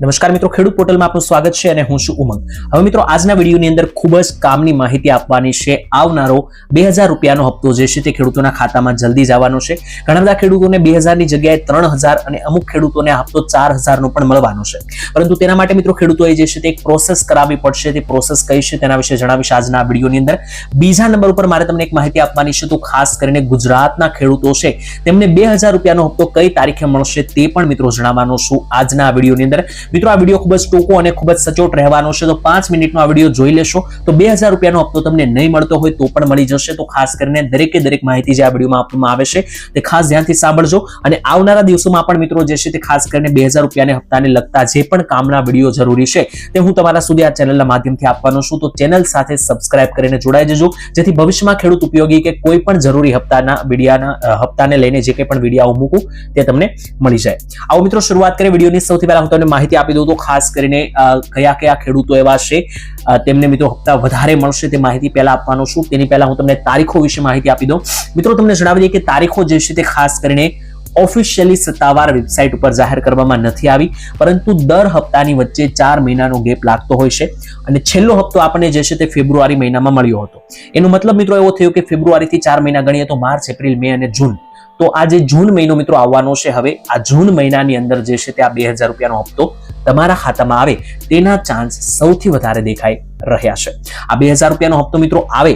નમસ્કાર મિત્રો, ખેડૂત પોર્ટલમાં આપનું સ્વાગત છે અને હું છું ઉમંગ. હવે મિત્રો, આજના વિડીયોની અંદર ખૂબ જ કામની માહિતી આપવાની છે આવનારો બે રૂપિયાનો હપ્તો જે છે તે ખેડૂતોના ખાતામાં જલ્દી જવાનો છે. ઘણા બધા ખેડૂતોને બે હજારની જગ્યાએ ત્રણ અને અમુક ખેડૂતોને હપ્તો ચાર પણ મળવાનો છે. પરંતુ તેના માટે મિત્રો, ખેડૂતોએ જે છે તે પ્રોસેસ કરાવવી પડશે. તે પ્રોસેસ કઈ છે તેના વિશે જણાવીશ આજના વિડીયોની અંદર. બીજા નંબર ઉપર મારે તમને એક માહિતી આપવાની છે. તો ખાસ કરીને ગુજરાતના ખેડૂતો છે, તેમને બે હજાર રૂપિયાનો હપ્તો કઈ તારીખે મળશે તે પણ મિત્રો જણાવવાનો છું આજના આ વિડીયોની અંદર. મિત્રો, આ વીડિયો ખૂબ જ ટૂંકો અને ખૂબ જ સચોટ રહેવાનો છે. તો પાંચ મિનિટનો આ વીડિયો જોઈ લેશો. તો બે હજાર રૂપિયાનો હપ્તો તમને નહીં મળતો હોય તો પણ મળી જશે. તો ખાસ કરીને દરેકે દરેક માહિતી જે આ વિડીયોમાં આપવામાં આવે છે, તે ખાસ ધ્યાનથી સાંભળજો. અને આવનારા દિવસોમાં પણ મિત્રો, જે છે તે ખાસ કરીને બે હજાર રૂપિયાને હપ્તાને લગતા જે પણ કામના વીડિયો જરૂરી છે, તે હું તમારા સુધી આ ચેનલના માધ્યમથી આપવાનો છું. તો ચેનલ સાથે સબસ્ક્રાઇબ કરીને જોડાઈ જજો. જેથી ભવિષ્યમાં ખેડૂત ઉપયોગી કે કોઈ પણ જરૂરી હપ્તાના વિડીયાના હપ્તાને લઈને જે કંઈ પણ વીડિયો મૂકું, તે તમને મળી જાય. આવો મિત્રો, શરૂઆત કરીએ વિડીયોની. સૌથી પહેલા હું તમને માહિતી આપી દઉં તો ખાસ કરીને કયા કયા ખેડૂતો એવા છે તેમને મિત્રો હપ્તા વધારે મળશે તે માહિતી પહેલા આપવાનો છું. તેની પહેલા હું તમને તારીખો વિશે માહિતી આપી દઉં. મિત્રો, તમને જણાવી દઈએ કે તારીખો જે છે તે ખાસ કરીને ઓફિશિયલી સત્તાવાર વેબસાઇટ ઉપર જાહેર કરવામાં નથી આવી, પરંતુ દર હપ્તાની વચ્ચે ચાર મહિનાનો ગેપ લાગતો હોય છે અને છેલ્લો હપ્તો આપણને જે છે તે ફેબ્રુઆરી મહિનામાં મળ્યો હતો. એનો મતલબ મિત્રો એવો થયો કે ફેબ્રુઆરીથી ચાર મહિના ગણીએ તો માર્ચ, એપ્રિલ, મે અને જૂન. તો આ જે જૂન મહિનો મિત્રો આવવાનો છે હવે, આ જૂન મહિનાની અંદર જે છે તે આ બે હજાર રૂપિયાનો હપ્તો તમારા ખાતામાં આવે તેના ચાન્સ સૌથી વધારે દેખાઈ રહ્યા છે. આ બે હજાર રૂપિયાનો હપ્તો મિત્રો આવે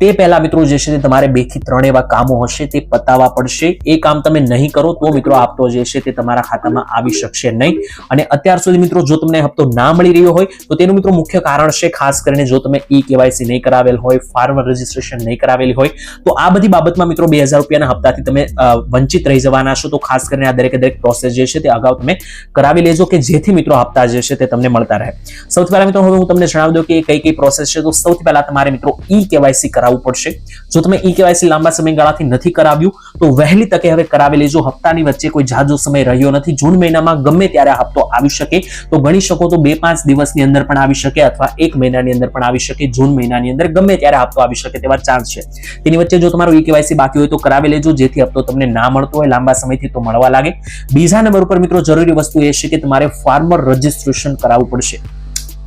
તે પહેલા મિત્રો જે છે તે તમારે બેથી ત્રણ એવા કામો હશે, તે પતાવવા પડશે. એ કામ તમે નહીં કરો તો મિત્રો આપતો જે છે તે તમારા ખાતામાં આવી શકશે નહીં. અને અત્યાર સુધી મિત્રો જો તમને હપ્તો ના મળી રહ્યો હોય, તો તેનું મિત્રો મુખ્ય કારણ છે ખાસ કરીને જો તમે ઈ કેવાયસી નહીં કરાવેલ હોય, ફાર્મર રજીસ્ટ્રેશન નહીં કરાવેલી હોય, તો આ બધી બાબતમાં મિત્રો બે હજાર રૂપિયાના હપ્તાથી તમે વંચિત રહી જવાના છો. તો ખાસ કરીને આ દરેકે દરેક પ્રોસેસ જે છે તે અગાઉ તમે કરાવી લેજો કે જેથી મિત્રો હપ્તા જે છે તે તમને મળતા રહે. સૌથી પહેલા મિત્રો હવે હું તમને જણાવી દઉં કે કઈ કઈ પ્રોસેસ છે. તો સૌથી પહેલા તમારે મિત્રો ઈ કેવાયસી કરાવવું પડશે. જો તમે ઈ કેવાયસી લાંબા સમયગાળાથી નથી કરાવ્યું, તો વહેલી તકે હવે કરાવી લેજો. હપ્તાની વચ્ચે કોઈ જાજો સમય રહ્યો નથી. જૂન મહિનામાં ગમે ત્યારે આ હપ્તો આવી શકે. તો ગણી શકો તો બે પાંચ દિવસની અંદર પણ આવી શકે અથવા એક મહિનાની અંદર પણ આવી શકે. જૂન મહિનાની અંદર ગમે ત્યારે હપ્તો આવી શકે તેવા ચાન્સ છે. તેની વચ્ચે જો તમારું ઈ કેવાયસી બાકી હોય તો કરાવી લેજો. જેથી હપ્તો તમને ના મળતો હોય, લાંબા સમયથી તો મળવા લાગે. બીજા નંબર ઉપર મિત્રો જરૂરી વસ્તુ એ છે કે તમારે ફાર્મર રજીસ્ટ્રેશન કરાવવું પડશે.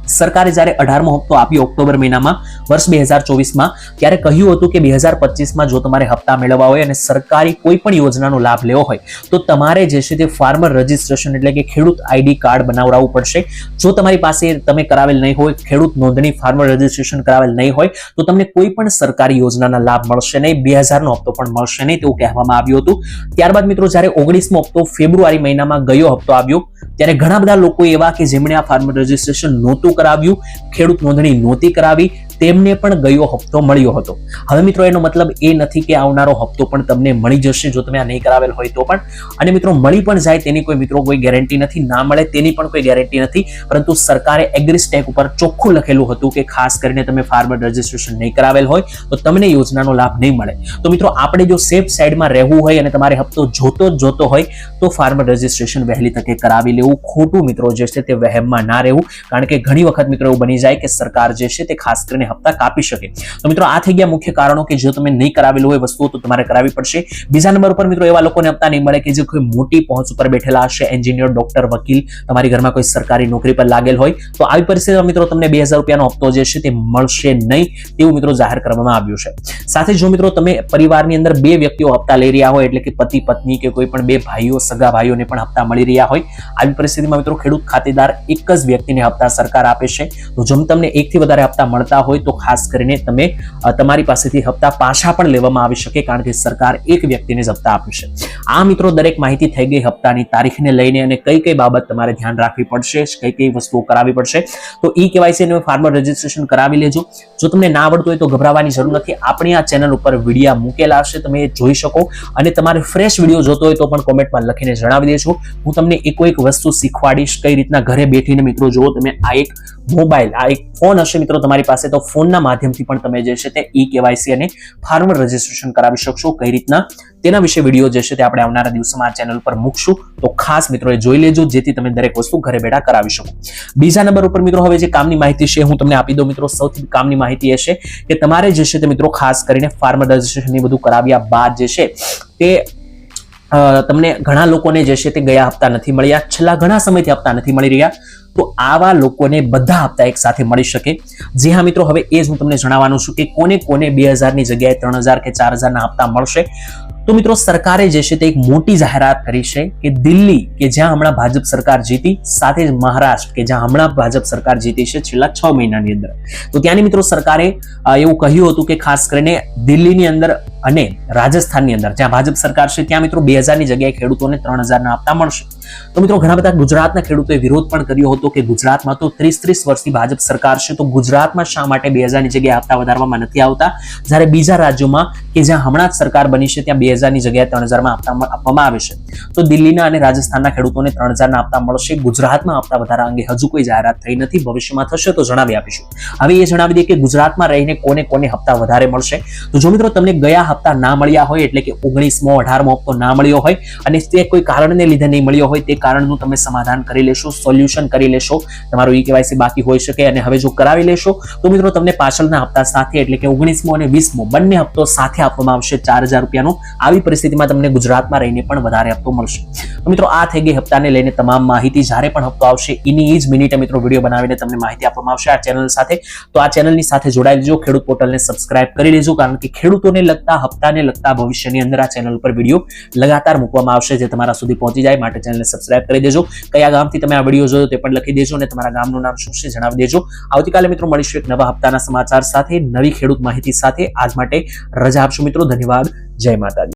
સરકારે જ્યારે અઢારમો હપ્તો આપ્યો ઓક્ટોબર મહિનામાં, વર્ષ બે હજાર ચોવીસમાં, ત્યારે કહ્યું હતું કે બે હજાર પચીસમાં જો તમારે હપ્તા મેળવવા હોય અને સરકારી કોઈ પણ યોજનાનો લાભ લેવો હોય, તો તમારે જે છે તે ફાર્મર રજિસ્ટ્રેશન એટલે કે ખેડૂત આઈડી કાર્ડ બનાવડાવવું પડશે. જો તમારી પાસે તમે કરાવેલ નહીં હોય, ખેડૂત નોંધણી ફાર્મર રજિસ્ટ્રેશન કરાવેલ નહીં હોય, તો તમને કોઈ પણ સરકારી યોજનાના લાભ મળશે નહીં. બે હજારનો હપ્તો પણ મળશે નહીં તેવું કહેવામાં આવ્યું હતું. ત્યારબાદ મિત્રો, જ્યારે ઓગણીસમો હપ્તો ફેબ્રુઆરી મહિનામાં ગયો હપ્તો આવ્યો, ત્યારે ઘણા બધા લોકો એવા કે જેમણે આ ફાર્મર રજિસ્ટ્રેશન નહોતું કરાવ્યું. ખેડૂત નોંધણી નહોતી કરાવી. તેમને પણ ગયો હપ્તો મળ્યો હતો. હવે મિત્રો, એનો મતલબ એ નથી કે આવનારો હપ્તો પણ તમને મળી જશે, જો તમે આ નહીં કરાવેલ હોય તો પણ. અને મિત્રો, મળી પણ જાય તેની કોઈ મિત્રો કોઈ ગેરંટી નથી, ના મળે તેની પણ કોઈ ગેરંટી નથી. પરંતુ સરકારે એગ્રી સ્ટેક ઉપર ચોખ્ખું લખેલું હતું કે ખાસ કરીને તમે ફાર્મર રજીસ્ટ્રેશન નહીં કરાવેલ હોય, તો તમને યોજનાનો લાભ નહીં મળે. તો મિત્રો, આપણે જો સેફ સાઈડમાં રહેવું હોય અને તમારે હપ્તો જોતો જ જોતો હોય, તો ફાર્મર રજિસ્ટ્રેશન વહેલી તકે કરાવી લેવું. ખોટું મિત્રો જે છે તે વહેમમાં ના રહેવું. કારણ કે ઘણી વખત મિત્રો એવું બની જાય કે સરકાર જે છે તે ખાસ કરીને હપ્તા કાપી શકે. તો મિત્રો, આ થઈ ગયા મુખ્ય કારણો કે જો તમે નહીં કરાવેલું હોય વસ્તુઓ, તો તમારે કરાવી પડશે. બીજા નંબર પર મિત્રો, એવા લોકોને હપ્તા નહીં મળે કે જે કોઈ મોટી પહોંચ ઉપર બેઠેલા હશે, એન્જિનિયર, ડોક્ટર, વકીલ, તમારી ઘરમાં કોઈ સરકારી નોકરી પર લાગેલ હોય, તો આવી પરિસ્થિતિમાં મિત્રો, તમને બે રૂપિયાનો હપ્તો જે છે તે મળશે નહીં તેવું મિત્રો જાહેર કરવામાં આવ્યું છે. સાથે જો મિત્રો, તમે પરિવારની અંદર બે વ્યક્તિઓ હપ્તા લઈ રહ્યા હોય, એટલે કે પતિ, પત્ની કે કોઈ પણ બે ભાઈઓ, સગા ભાઈઓને પણ હપ્તા મળી રહ્યા હોય, આવી પરિસ્થિતિમાં મિત્રો, ખેડૂત ખાતેદાર એક જ વ્યક્તિને હપ્તા સરકાર આપે છે. તો જો તમને એકથી વધારે હપ્તા મળતા હોય તો ખાસ કરીને તમે તમારી પાસેથી હપ્તા પાછા પણ લેવામાં આવી શકે કારણ કે સરકાર એક વ્યક્તિને જ હપ્તા આપે આ મિત્રો દરેક માહિતી થઈ ગઈ હપ્તાની તારીખને લઈને અને કઈ કઈ બાબત તમારે ધ્યાન રાખવી પડશે, કઈ કઈ વસ્તુઓ કરાવવી પડશે, તો ઈ કેવાયસી અને ફાર્મર રજીસ્ટ્રેશન કરાવી લેજો. જો તમને ના આવડતું હોય તો ગભરાવાની જરૂર નથી. આપણી આ ચેનલ ઉપર વિડીયા મૂકેલા હશે, તમે જોઈ શકો. અને તમારે ફ્રેશ વીડિયો જોતો હોય તો પણ કોમેન્ટમાં લખીને જણાવી દેજો. હું તમને એકો એક વસ્તુ શીખવાડીશ, કઈ રીતના ઘરે બેઠીને મિત્રો જુઓ, તમે આ એક મોબાઈલ, આ એક ફોન હશે મિત્રો તમારી પાસે, તો ફોનના માધ્યમથી પણ તમે જે છે તે ઈ કેવાયસી અને ફાર્મર રજીસ્ટ્રેશન કરાવી શકશો. કઈ રીતના? તેના વિશે વીડિયો જે છે તે આપણે આવનારા દિવસોમાં આ ચેનલ પર મૂકશું. તો ખાસ મિત્રો એ જોઈ લેજો, જેથી તમે દરેક વસ્તુ ઘરે બેઠા કરાવી શકો. બીજા નંબર ઉપર મિત્રો હવે જે કામની માહિતી છે, હું તમને આપી દઉં મિત્રો. સૌથી કામની માહિતી એ છે કે તમારે જે છે તે મિત્રો ખાસ કરીને ફાર્મર રજીસ્ટ્રેશન બધું કરાવ્યા બાદ જે છે તે તમને ઘણા લોકોને જે છે તે ગયા હપ્તા નથી મળ્યા. છેલ્લા ઘણા સમયથી હપ્તા નથી મળી રહ્યા. તો આવા લોકોને બધા હપ્તા એક સાથે મળી શકે. જી હા મિત્રો, હવે એ જ હું તમને જણાવવાનું છું કે કોને કોને બે હજારની જગ્યાએ ત્રણ હજાર કે ચાર હજારના હપ્તા મળશે. તો મિત્રો સરકારે જે છે તે એક મોટી જાહેરાત કરી છે કે દિલ્હી કે જ્યાં હમણાં ભાજપ સરકાર જીતી, સાથે જ મહારાષ્ટ્ર કે જ્યાં હમણાં ભાજપ સરકાર જીતી છે છેલ્લા છ મહિનાની અંદર. તો ત્યાંની મિત્રો સરકારે એવું કહ્યું હતું કે ખાસ કરીને દિલ્હીની અંદર અને રાજસ્થાનની અંદર જ્યાં ભાજપ સરકાર છે, ત્યાં મિત્રો બે હજારની જગ્યાએ ખેડૂતોને ત્રણ હજારના આપતા મળશે. તો મિત્રો, ઘણા બધા ગુજરાતના ખેડૂતોએ વિરોધ પણ કર્યો હતો કે ગુજરાતમાં તો ત્રીસ ત્રીસ વર્ષથી ભાજપ સરકાર છે, તો ગુજરાતમાં શા માટે બે હજારની જગ્યાએ આપતા વધારવામાં નથી આવતા? જ્યારે બીજા રાજ્યોમાં કે જ્યાં હમણાં જ સરકાર બની છે, ત્યાં બે હજારની જગ્યાએ ત્રણ હજારમાં આપતા આપવામાં આવે છે. તો દિલ્હીના અને રાજસ્થાનના ખેડૂતોને ત્રણ હજારના આપતા મળશે. ગુજરાતમાં આપતા વધારા અંગે હજુ કોઈ જાહેરાત થઈ નથી. ભવિષ્યમાં થશે તો જણાવી આપીશું. હવે એ જણાવી દઈએ કે ગુજરાતમાં રહીને કોને કોને હપ્તા વધારે મળશે? તો જો મિત્રો, તમને ગયા હપ્તા ના મળ્યા હોય, એટલે કે ઓગણીસમો, અઢારમો હપ્તો ના મળ્યો હોય, અને તે કોઈ કારણને લીધે નહીં મળ્યો તે કારણનું તમે સમાધાન કરી લેશો સોલ્યુશન કરી લેશો. તમારું ઈ કેવાયસી બાકી હોઈ શકે અને હવે જો કરાવી લેશો, તો મિત્રો તમને પાછળના હપ્તા સાથે એટલે કે ઓગણીસમો અને વીસમો બંને હપ્તો સાથે આપવામાં આવશે. ચાર હજાર રૂપિયાનો. આવી પરિસ્થિતિમાં તમને ગુજરાતમાં રહીને પણ વધારે હપ્તો મળશે. તો મિત્રો આ થઈ ગઈ હપ્તાને લઈને તમામ માહિતી. જ્યારે પણ હપ્તો આવશે, એની એ જ મિનિટે મિત્રો વીડિયો બનાવીને તમને માહિતી આપવામાં આવશે આ ચેનલ સાથે. તો આ ચેનલની સાથે જોડાઈ લેજો ખેડૂત પોર્ટલને સબસ્ક્રાઇબ કરી લેજો, કારણ કે ખેડૂતોને લગતા, હપ્તાને લગતા ભવિષ્યની અંદર આ ચેનલ પર વીડિયો લગાતાર મૂકવામાં આવશે, જે તમારા સુધી પહોંચી જાય. માટે ચેનલને સબસ્ક્રાઇબ કરી દેજો. કયા ગામથી તમે આ વીડિયો જોયો તે પણ લખી દેજો અને તમારા ગામનું નામ શું છે જણાવી દેજો. આવતીકાલે મિત્રો મળીશું એક નવા હપ્તાના સમાચાર સાથે, નવી ખેડૂત માહિતી સાથે. આજ માટે રજા આપશું મિત્રો. ધન્યવાદ. જય માતાજી.